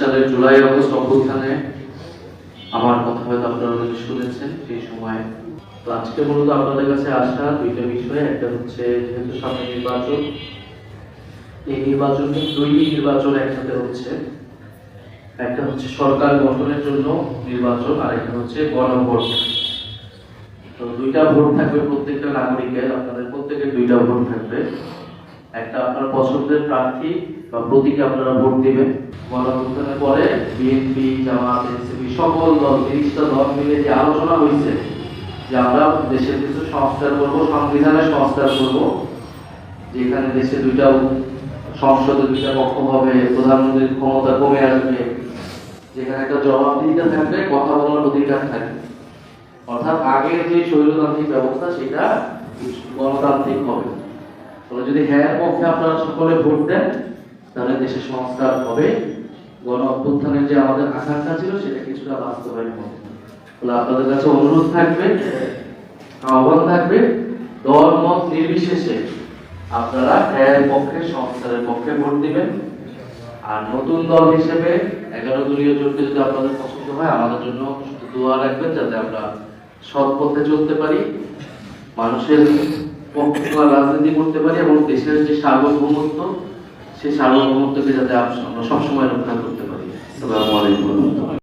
সালের July August আমার কথা হয়তো আপনারা শুনেছেন, সেই সময় তো আজকে মূলত আপনাদের কাছে আসা দুইটা বিষয়। একটা হচ্ছে, যেহেতু সামনে নির্বাচন, এই নির্বাচনে দুই নির্বাচন একসাথে হচ্ছে। একটা হচ্ছে সরকার গঠনের জন্য নির্বাচন, আর একটা হচ্ছে গণভোট। তো দুইটা ভোট থাকবে প্রত্যেকটা নাগরিকের, আপনাদের প্রত্যেকের দুইটা ভোট থাকবে। একটা আপনার পছন্দের প্রার্থী বা প্রতীকে আপনারা ভোট দেবেন। গণভোটের পরে বিএনপি জামাত এনসিপি সকল দল, তিরিশটা দল মিলে যে আলোচনা হয়েছে, যে আমরা দেশের কিছু সংস্কার করব, সংবিধানের সংস্কার করব, যেখানে দেশে দুইটা সংসদে দুইটা পক্ষ হবে, প্রধানমন্ত্রীর ক্ষমতা কমে আসবে, যেখানে একটা জবাবদিহিতা থাকবে, কথা বলার অধিকার থাকবে। অর্থাৎ আগের যে স্বৈরতান্ত্রিক ব্যবস্থা, সেটা গণতান্ত্রিক হবে। তাহলে যদি হ্যাঁ পক্ষে আপনারা সকলে ভোট দেন, তাহলে দেশে সংস্কার হবে। গণ অভ্যুত্থানের যে আমাদের আকাঙ্ক্ষা ছিল, সেটা কিছুটা বাস্তবায়ন হবে। তাহলে আপনাদের কাছে অনুরোধ থাকবে, আহ্বান থাকবে, দল, মত নির্বিশেষে আপনারা হ্যাঁ পক্ষে, সংস্কারের পক্ষে ভোট দিবেন। আর নতুন দল হিসেবে এগারো দলীয় জোটকে যদি আপনাদের পছন্দ হয়, আমাদের জন্য দোয়া রাখবেন, যাতে আমরা সৎ পথে চলতে পারি। মানুষের রাজনীতি করতে পারি এবং দেশের যে সার্বভৌমত্ব সেই সার্বভৌমত্বকে যাতে আমরা সবসময় রক্ষা আলাইকুম